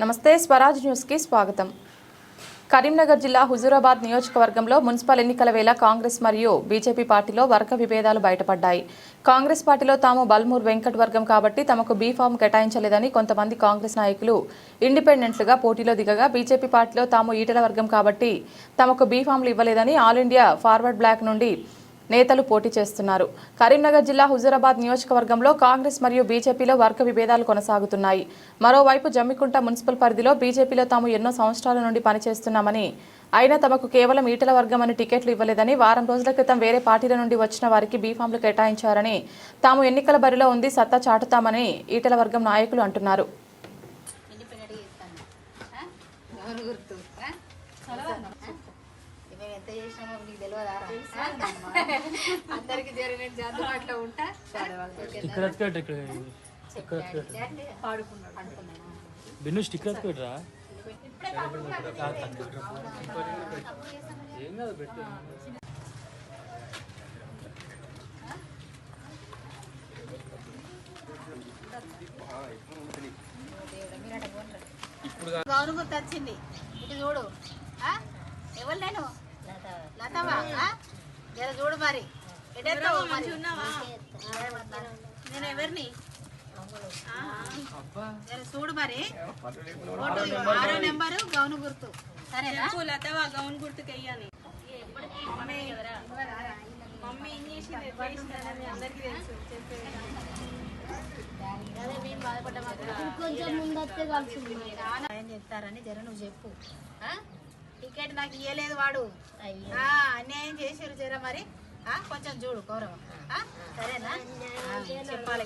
నమస్తే స్వరాజ్ న్యూస్కి స్వాగతం. కరీంనగర్ జిల్లా హుజూరాబాద్ నియోజకవర్గంలో మున్సిపల్ ఎన్నికల వేళ కాంగ్రెస్ మరియు బీజేపీ పార్టీలో వర్గ విభేదాలు బయటపడ్డాయి. కాంగ్రెస్ పార్టీలో తాము బల్మూర్ వెంకట్ వర్గం కాబట్టి తమకు బీ ఫామ్ కేటాయించలేదని కొంతమంది కాంగ్రెస్ నాయకులు ఇండిపెండెంట్లుగా పోటీలో దిగగా బీజేపీ పార్టీలో తాము ఈటల వర్గం కాబట్టి తమకు బీ ఫామ్లు ఇవ్వలేదని ఆల్ ఇండియా ఫార్వర్డ్ బ్లాక్ నుండి నేతలు పోటీ చేస్తున్నారు. కరీంనగర్ జిల్లా హుజూరాబాద్ నియోజకవర్గంలో కాంగ్రెస్ మరియు బీజేపీలో వర్గ విభేదాలు కొనసాగుతున్నాయి. మరోవైపు జమ్మికుంట మున్సిపల్ పరిధిలో బీజేపీలో తాము ఎన్నో సంవత్సరాల నుండి పనిచేస్తున్నామని అయినా తమకు కేవలం ఈటల వర్గం అని టికెట్లు ఇవ్వలేదని వారం రోజుల క్రితం వేరే పార్టీల నుండి వచ్చిన వారికి బీఫామ్లు కేటాయించారని తాము ఎన్నికల బరిలో ఉంది సత్తా చాటుతామని ఈటల వర్గం నాయకులు అంటున్నారు ఇండిపెండెంట్గా ఇస్తాను ఆ? ఎవరు గుర్తు ఆ? మేము ఎంత చేసినామో నీకు తెలియదా? అందరికి జర నేను అందుబాటులో ఉంటా? బిన్ను స్టిక్కర్ ఎత్తుకోటిరా ఏం కాదు పెట్టు. గౌను గుర్తు వచ్చింది ఇటు చూడు? ఎవరు నేను లతవా చూడు మరి. ఎటెత్తావు మరి? నేను ఎవరిని? చూడు మరి. ఆరో నెంబరు. గౌను గుర్తు. సరేనా? లతవా గౌన్ గుర్తుకెయ్యాలి మమ్మీ ఏం చేసింది? అందరికీ తెలుసు. చెప్తారని జర నువ్వు చెప్పు? టికెట్ నాకు ఇయ్యలేదు వాడు. ఆ, అన్యాయం చేసారు జర మరి. ఆ, కొంచెం చూడు గౌరవం? సరేనా? చెప్పాలి.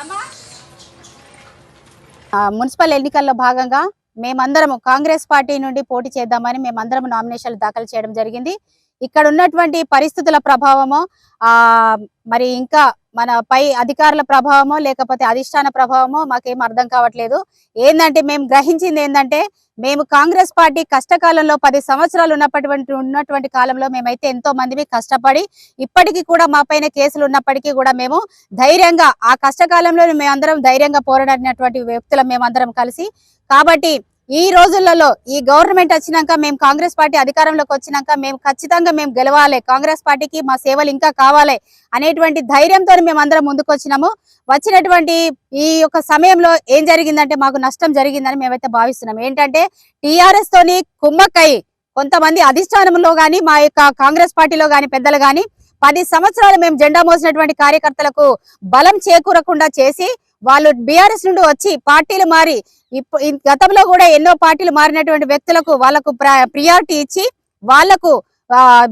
ఆ, మున్సిపల్ ఎన్నికల్లో భాగంగా మేమందరము కాంగ్రెస్ పార్టీ నుండి పోటీ చేద్దామని మేమందరం నామినేషన్లు దాఖలు చేయడం జరిగింది. ఇక్కడ ఉన్నటువంటి పరిస్థితుల ప్రభావము ఆ మరి ఇంకా మన పై అధికారుల ప్రభావమో లేకపోతే అధిష్టాన ప్రభావమో మాకేం అర్థం కావట్లేదు. ఏంటంటే మేము గ్రహించింది ఏంటంటే మేము కాంగ్రెస్ పార్టీ కష్టకాలంలో పది సంవత్సరాలు ఉన్నటువంటి ఉన్నటువంటి కాలంలో మేమైతే ఎంతో మందిని కష్టపడి ఇప్పటికీ కూడా మా పైన కేసులు ఉన్నప్పటికీ కూడా మేము ధైర్యంగా ఆ కష్టకాలంలో మేమందరం ధైర్యంగా పోరాడినటువంటి వ్యక్తులం మేమందరం కలిసి. కాబట్టి ఈ రోజులలో ఈ గవర్నమెంట్ వచ్చినాక మేము కాంగ్రెస్ పార్టీ అధికారంలోకి వచ్చినాక మేము ఖచ్చితంగా మేము గెలవాలి. కాంగ్రెస్ పార్టీకి మా సేవలు ఇంకా కావాలి అనేటువంటి ధైర్యంతో మేము అందరం ముందుకు వచ్చినాము వచ్చినటువంటి ఈ యొక్క సమయంలో ఏం జరిగిందంటే మాకు నష్టం జరిగిందని మేమైతే భావిస్తున్నాం. ఏంటంటే టిఆర్ఎస్ తోని కుమ్మక్కై కొంతమంది అధిష్టానంలో గాని మా యొక్క కాంగ్రెస్ పార్టీలో గాని పెద్దలు గాని పది సంవత్సరాలు మేము జెండా మోసినటువంటి కార్యకర్తలకు బలం చేకూరకుండా చేసి వాళ్ళు బీఆర్ఎస్ నుండి వచ్చి పార్టీలు మారి గతంలో కూడా ఎన్నో పార్టీలు మారినటువంటి వ్యక్తులకు వాళ్ళకు ప్రియారిటీ ఇచ్చి వాళ్ళకు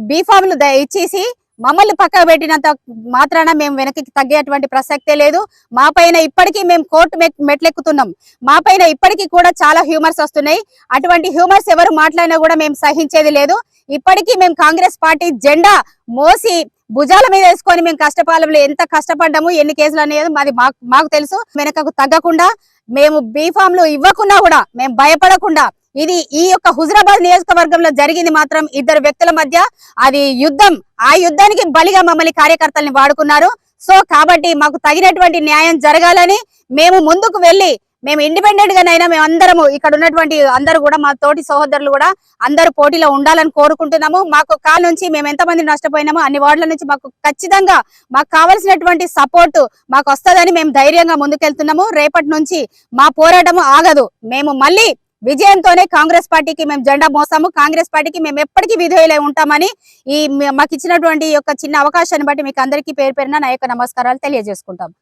బీఫామ్లు ఇచ్చేసి మమ్మల్ని పక్కకు పెట్టినంత మాత్రాన మేము వెనక్కి తగ్గేటువంటి ప్రసక్తే లేదు. మా పైన ఇప్పటికీ మేము కోర్టు మెట్లెక్కుతున్నాం. మా పైన ఇప్పటికీ కూడా చాలా హ్యూమర్స్ వస్తున్నాయి. అటువంటి హ్యూమర్స్ ఎవరు మాట్లాడినా కూడా మేము సహించేది లేదు. ఇప్పటికీ మేము కాంగ్రెస్ పార్టీ జెండా మోసి భుజాల మీద వేసుకొని మేము కష్టపాలంలో ఎంత కష్టపడ్డాము ఎన్ని కేసులు అనేది మాది మాకు మాకు తెలుసు. వెనకకు తగ్గకుండా మేము బీఫామ్లు ఇవ్వకుండా కూడా మేము భయపడకుండా ఇది ఈ యొక్క హుజరాబాద్ నియోజకవర్గంలో జరిగింది మాత్రం ఇద్దరు వ్యక్తుల మధ్య అది యుద్ధం. ఆ యుద్ధానికి బలిగా మమ్మల్ని కార్యకర్తల్ని వాడుకున్నారు. సో కాబట్టి మాకు తగినటువంటి న్యాయం జరగాలని మేము ముందుకు వెళ్ళి మేము ఇండిపెండెంట్ గానైనా మేము అందరము ఇక్కడ ఉన్నటువంటి అందరూ కూడా మా తోటి సహోదరులు కూడా అందరూ పోటీలో ఉండాలని కోరుకుంటున్నాము. మాకు కాల్ నుంచి మేము ఎంతమంది నష్టపోయినామో అన్ని వార్డుల నుంచి మాకు ఖచ్చితంగా మాకు కావాల్సినటువంటి సపోర్ట్ మాకు వస్తుందని మేము ధైర్యంగా ముందుకెళ్తున్నాము. రేపటి నుంచి మా పోరాటము ఆగదు. మేము మళ్ళీ విజయంతోనే కాంగ్రెస్ పార్టీకి మేము జెండా మోసాము కాంగ్రెస్ పార్టీకి మేము ఎప్పటికీ విధేయులై ఉంటామని ఈ మాకు ఇచ్చినటువంటి యొక్క చిన్న అవకాశాన్ని బట్టి మీకు అందరికీ పేరు పేరున నా యొక్క నమస్కారాలు తెలియజేసుకుంటాం.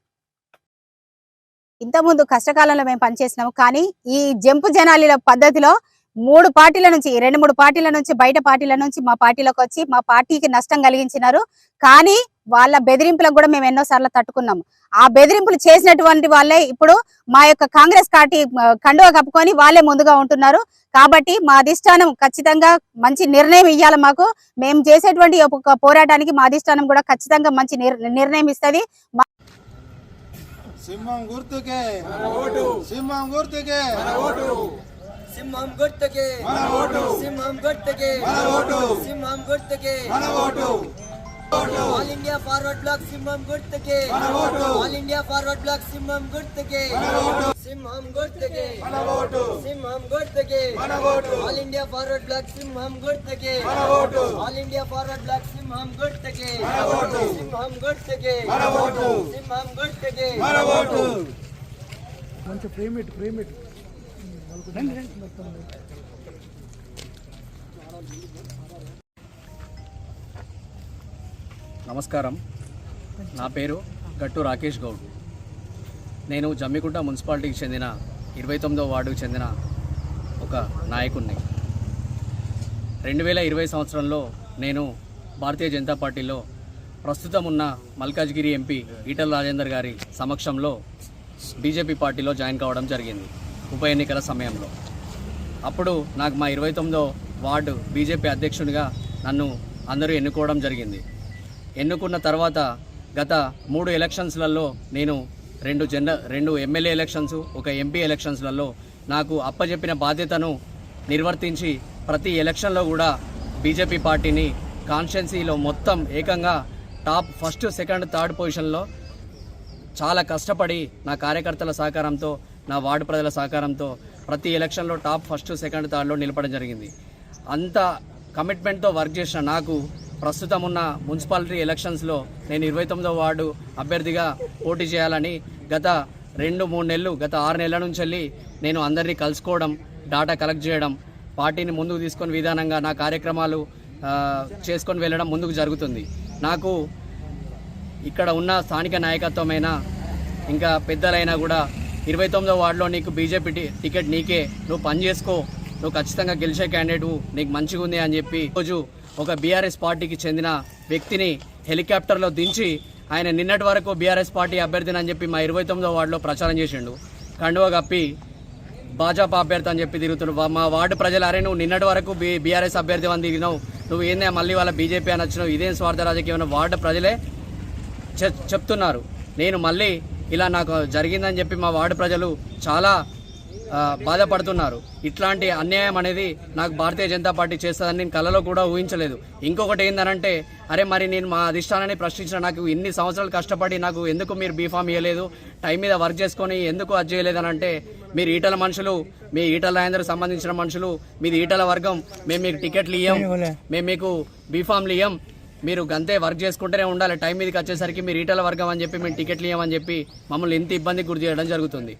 ఇంతకుముందు కష్టకాలంలో మేము పనిచేసినాము కానీ ఈ జంపు జనాలిల పద్ధతిలో మూడు పార్టీల నుంచి రెండు మూడు పార్టీల నుంచి బయట పార్టీల నుంచి మా పార్టీలోకి వచ్చి మా పార్టీకి నష్టం కలిగించినారు. కానీ వాళ్ళ బెదిరింపులకు కూడా మేము ఎన్నోసార్లు తట్టుకున్నాము. ఆ బెదిరింపులు చేసినటువంటి వాళ్ళే ఇప్పుడు మా యొక్క కాంగ్రెస్ పార్టీ కండువ కప్పుకొని వాళ్ళే ముందుగా ఉంటున్నారు. కాబట్టి మా అధిష్టానం ఖచ్చితంగా మంచి నిర్ణయం ఇవ్వాలి మాకు. మేము చేసేటువంటి పోరాటానికి మా అధిష్టానం కూడా ఖచ్చితంగా మంచి నిర్- నిర్ణయం ఇస్తుంది. సింహం గుర్తుకే సింహం గుర్తుకే సింహం గుర్తుకే సింహం గుర్తుకే సింహం గుర్తుకే ఆల్ ఇండియా ఫార్వర్డ్ బ్లాక్ సింహం గుర్తుకే. ఆల్ ఇండియా ఫార్వర్డ్ బ్లాక్ సింహం గుర్తుకే. సింహం గుర్తుకే. సింహం గుర్తుకే. ఆల్ ఇండియా ఫార్వర్డ్ బ్లాక్ సింహం గుర్తుకే. ఆల్ ఇండియా ఫార్వర్డ్ బ్లాక్ సింహం గుర్తుకే. సింహం గుర్తుకే. సింహం గుర్తుకే. నమస్కారం. నా పేరు గట్టు రాకేష్ గౌడ్. నేను జమ్మికుంట మున్సిపాలిటీకి చెందిన ఇరవై తొమ్మిదో వార్డుకు చెందిన ఒక నాయకుడిని రెండు వేల ఇరవై సంవత్సరంలో నేను భారతీయ జనతా పార్టీలో ప్రస్తుతం ఉన్న మల్కాజ్గిరి ఎంపీ ఈటల రాజేందర్ గారి సమక్షంలో బీజేపీ పార్టీలో జాయిన్ కావడం జరిగింది ఉప ఎన్నికల సమయంలో. అప్పుడు నాకు మా ఇరవై తొమ్మిదో వార్డు బీజేపీ అధ్యక్షునిగా నన్ను అందరూ ఎన్నుకోవడం జరిగింది. ఎన్నుకున్న తర్వాత గత మూడు ఎలక్షన్స్లలో నేను రెండు జన రెండు ఎమ్మెల్యే ఎలక్షన్స్ ఒక ఎంపీ ఎలక్షన్స్లలో నాకు అప్పజెప్పిన బాధ్యతను నిర్వర్తించి ప్రతి ఎలక్షన్లో కూడా బీజేపీ పార్టీని కాన్స్టిట్యున్సీలో మొత్తం ఏకంగా టాప్ ఫస్ట్ సెకండ్ థర్డ్ పొజిషన్లో చాలా కష్టపడి నా కార్యకర్తల సహకారంతో నా వార్డు ప్రజల సహకారంతో ప్రతి ఎలక్షన్లో టాప్ ఫస్ట్ సెకండ్ థర్డ్లో నిలపడం జరిగింది. అంత కమిట్మెంట్తో వర్క్ చేసిన నాకు ప్రస్తుతం ఉన్న మున్సిపాలిటీ ఎలక్షన్స్లో నేను ఇరవై తొమ్మిదో వార్డు అభ్యర్థిగా పోటీ చేయాలని గత రెండు మూడు నెలలు గత ఆరు నెలల నుంచి వెళ్ళి నేను అందరినీ కలుసుకోవడం డాటా కలెక్ట్ చేయడం పార్టీని ముందుకు తీసుకొని విధానంగా నా కార్యక్రమాలు చేసుకొని వెళ్ళడం ముందుకు జరుగుతుంది. నాకు ఇక్కడ ఉన్న స్థానిక నాయకత్వమైన ఇంకా పెద్దలైనా కూడా ఇరవై తొమ్మిదో వార్డులో నీకు బీజేపీ టికెట్ నీకే నువ్వు పని చేసుకో నువ్వు ఖచ్చితంగా గెలిచే క్యాండిడేట్ నీకు మంచిగా ఉంది అని చెప్పి రోజు ఒక బీఆర్ఎస్ పార్టీకి చెందిన వ్యక్తిని హెలికాప్టర్లో దించి ఆయన నిన్నటి వరకు బీఆర్ఎస్ పార్టీ అభ్యర్థిని అని చెప్పి మా ఇరవై తొమ్మిదో వార్డులో ప్రచారం చేసిండు. కండువ కప్పి భాజపా అభ్యర్థి అని చెప్పి తిరుగుతున్నాడు మా వార్డు ప్రజలు అరే నువ్వు నిన్నటి వరకు బీ బీఆర్ఎస్ అభ్యర్థి అని తిరిగినావు. నువ్వు ఏందే మళ్ళీ వాళ్ళ బీజేపీ అని వచ్చినావు? ఇదేం స్వార్థ రాజకీయం వార్డు ప్రజలే చెప్తున్నారు. నేను మళ్ళీ ఇలా నాకు జరిగిందని చెప్పి మా వార్డు ప్రజలు చాలా బాధపడుతున్నారు. ఇట్లాంటి అన్యాయం అనేది నాకు భారతీయ జనతా పార్టీ చేస్తుందని నేను కలలో కూడా ఊహించలేదు. ఇంకొకటి ఏందనంటే అరే మరి నేను మా అధిష్టానాన్ని ప్రశ్నించిన నాకు ఇన్ని సంవత్సరాలు కష్టపడి నాకు ఎందుకు మీరు బీఫామ్ ఇవ్వలేదు టైం మీద వర్క్ చేసుకొని ఎందుకు అది చేయలేదు అని అంటే మీరు ఈటల మనుషులు మీ ఈటల రాజేందర్ సంబంధించిన మనుషులు మీది ఈటల వర్గం మేము మీకు టికెట్లు ఇయ్యం మేము మీకు బీఫామ్లు ఇయ్యం మీరు గంతే వర్క్ చేసుకుంటూనే ఉండాలి. టైం మీదకి వచ్చేసరికి మీరు ఈటల వర్గం అని చెప్పి మేము టికెట్లు ఇవ్వమని చెప్పి మమ్మల్ని ఇంత ఇబ్బంది గురి చేయడం జరుగుతుంది.